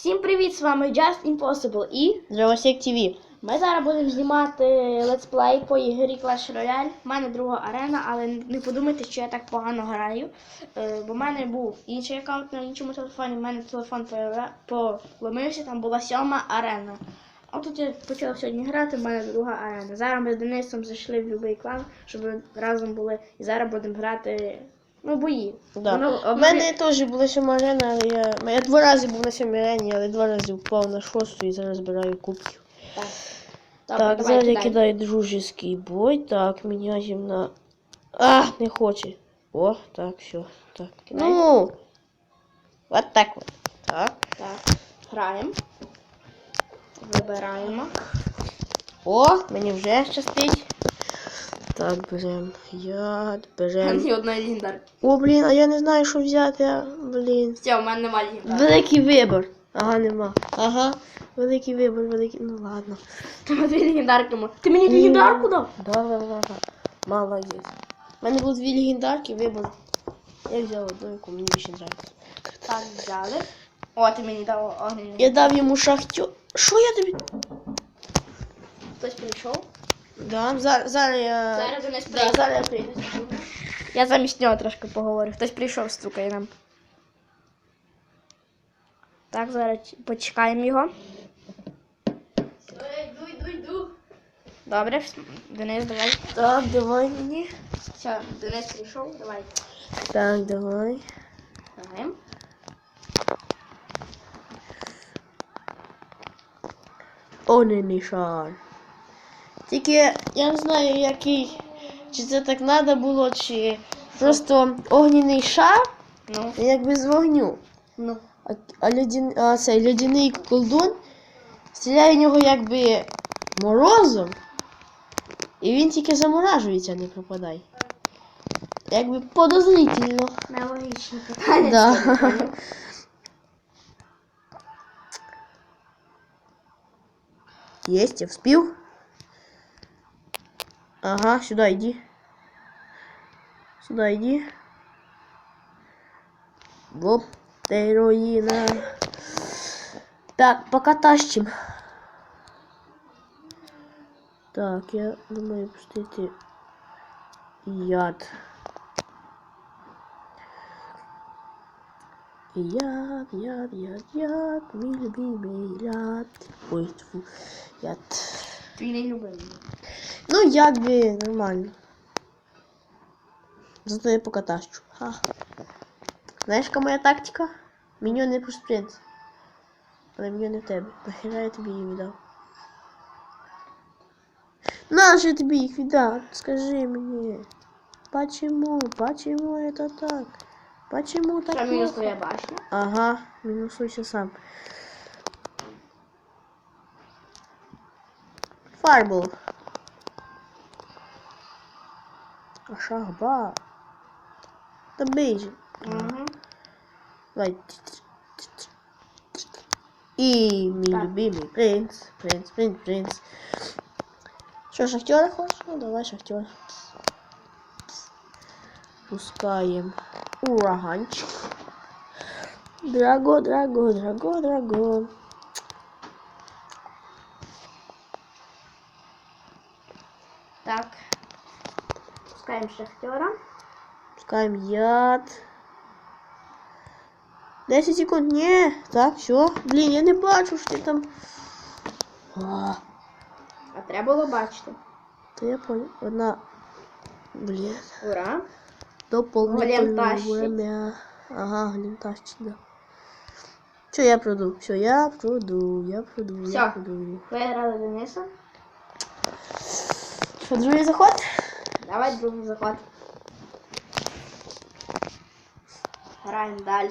Всім привіт! З вами Just Impossible і Дровосек ТВ. ми зараз будемо знімати летсплей по ігрі Clash Royale. У мене друга арена, але не подумайте, що я так погано граю. Е, Бо в мене був інший аккаунт на іншому телефоні, в мене телефон поломився, там була сьома арена. А тут я почала сьогодні грати, в мене друга арена. Зараз ми з Денисом зайшли в будь-який клан, щоб ми разом були. І зараз будемо грати ну, бої. Да. Воно У мене теж була сьома арена, але я... я два рази був на сьомій арені, але два рази впав на шосту і зараз збираю кубків. Так, так, давай, зараз я кидаю дружеский бой. Так, міняємо на. А, не хоче. О, так, все. Так. Кидай. Ну. Вот так вот. Так. Так, граємо. Вибираємо. О, мені вже щастить. Так, беремо яд, беремо. Ні одної легендарки. О, блін, а я не знаю, що взяти, блін. Все, у мене немає легендарки. Великий вибір. Ага, нема. Ага. Великий вибір, великий. Ну ладно. Там дві легендарки. мо- Ти мені легендарку дав? Да, да, да, да. Молодець. У мене було дві легендарки, вибір. Я взяв одну, яку мені більше нравиться. Так, взяли. О, ти мені дав огненний. Я дав йому шахтю. Що я тобі? Хтось прийшов. Да, зараз, зараз я. Зараз до нас Да, прийде. зараз я прийду. Я замість нього трошки поговорю. Хтось прийшов, стукає нам. Так, зараз почекаємо його. Йду, йду, йду. Добре, Денис, давай. Так, давай мені. Все, Денис прийшов, давай. Так, давай. Граємо. Огненний шар. Тільки я не знаю, який. Чи це так треба було, чи просто огненний шар, Ну, якби з вогню. ну. А, а, лядін, а цей лядяний колдун стріляє в нього якби морозом, і він тільки заморажується, не пропадає. Якби подозрительно. Нелогічне питання. Да. Есть, я вспів. Ага, сюда иди. Сюда иди. Воп, героїна. Так, пока тащим. Так, я думаю пустити яд. Яд, яд, яд, яд, мій любимий яд. Ой, тьфу, яд. Твій не Ну, якби нормально. Зато я поки тащу. Ха. Знаєш, яка моя тактика? Міньйони плюс принц. Але міньйони в тебе. Нахера я тобі їх віддав? Нащо я тобі їх віддав? Скажи мені. Почему? Почему это так? Почему так Що мінус плохо? твоя башня? Ага, мінусуйся сам. Фарбол. А шахба. Та бейджи. Угу. Давай. І мій Так. любимий принц. Принц, принц, принц. Що, шахтера хочеш? Ну, давай шахтера. Пускаем ураганчик. Драго, драго, драго, драго. Так. Пускаємо шахтера. Пускаем яд. 10 секунд. Не. Так, все. Блін, я не бачу, що там. А, А треба було бачити. то я понял. Одна. Блін. Ура. Дополнительное. Ага, голем тащит, да. Все, я проду. Все, я проду. Я проду. Я Всё. проду. Виграли Дениса. Що, другий заход? Давай другий заход. Граємо далі.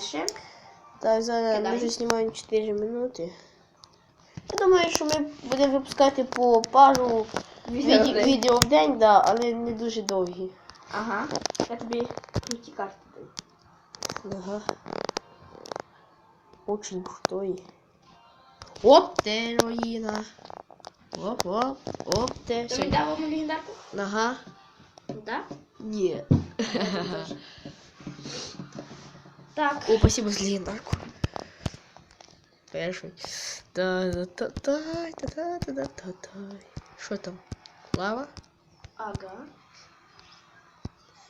Так, зараз Кидай. ми вже знімаємо 4 минути. Я думаю, що ми будемо випускати по пару Відео в відео, день. відео в день, да, але не дуже довгі. Ага. Я тобі круті карти даю. Ага. Очень крутой. Оп, те руїна. Оп, оп, оп, те. Ти мені дав одну легендарку? Ага. Да? Ні. Так. О, спасибо за легендарку. Перший. Та-та-та-та-та-та-та-та. Що там? Лава? Ага.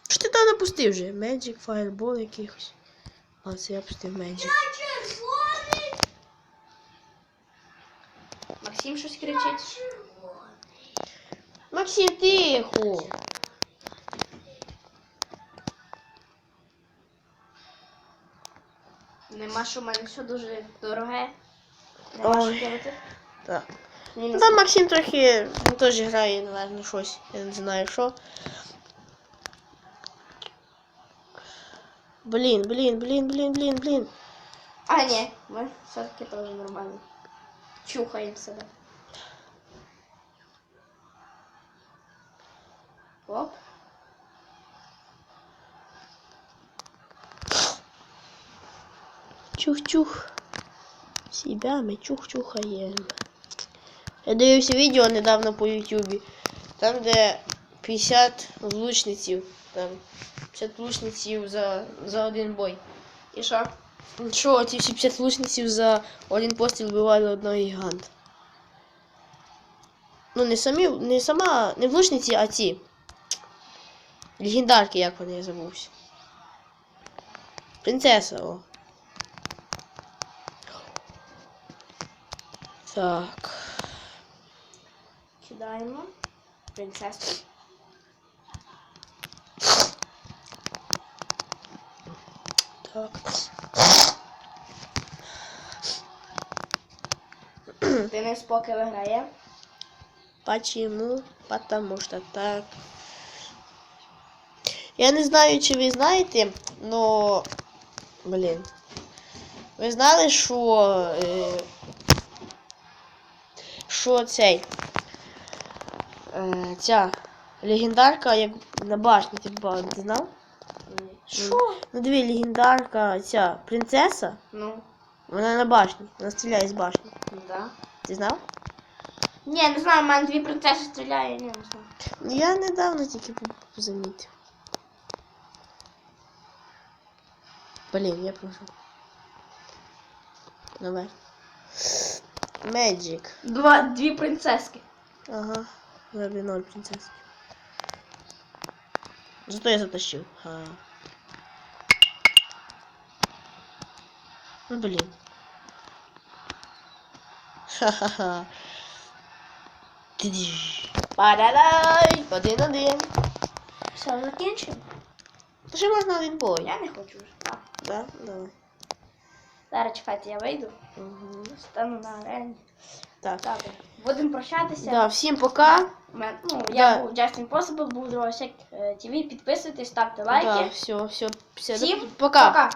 Що ти там напустив вже? Magic, Fireball якихось. А, це я пустив Magic. Максим щось кричить. Максим, тихо! Нема, що в мене все дуже дороге. Нема Ой. що робити. Так. Ну, там Максим трохи він теж грає, напевно, щось. Я не знаю що. Блін, блін, блін, блін, блін, блін. А, ні, ми все-таки теж нормально. Чухаємо себе. Чух-чух. Себя ми чух-чухаємо. Я дивився відео недавно по Ютубі. Там, де 50 влучниців. Там 50 влучниців за, за один бой. І що? Що, ці всі 50 влучниців за один постріл вбивали одного гіганта. Ну, не самі, не сама, не влучниці, а ці. Легендарки, як вони я забувся. Принцеса, о. Так. Кидаємо. Принцесу. Так. Денис поки виграє. Почему? Потому что так. Я не знаю, чи ви знаєте, но. Блін. Ви знали, що. Е, що цей. Е, ця легендарка, як на башні, ти знав? Що? Ну дві легендарка, ця принцеса, Ну, вона на башні, вона стріляє з башні. да. Ти знав? Ні, не знаю, в мене дві принцеси стріляє, ні, не знаю. Я недавно тільки замітив. Блін, я прошу. Давай. Magic. Два, дві принцески. Ага. Забі ноль принцески. Зато я затащив. А. Ну блін. Ха-ха-ха. Ти-діж. Па-да-дай! Один-один. Все, закінчимо. Ще можна один бой. Я не хочу. Так. Да? Давай. Зараз чекайте, я вийду. Угу. Стану на арені. Так. Так, будемо прощатися. Да, всім пока. Мен- Ну, Да. я був Justin Possible, був Дровосек ТВ. Підписуйтесь, ставте лайки. Да, все, все, все. Всім Пока. пока.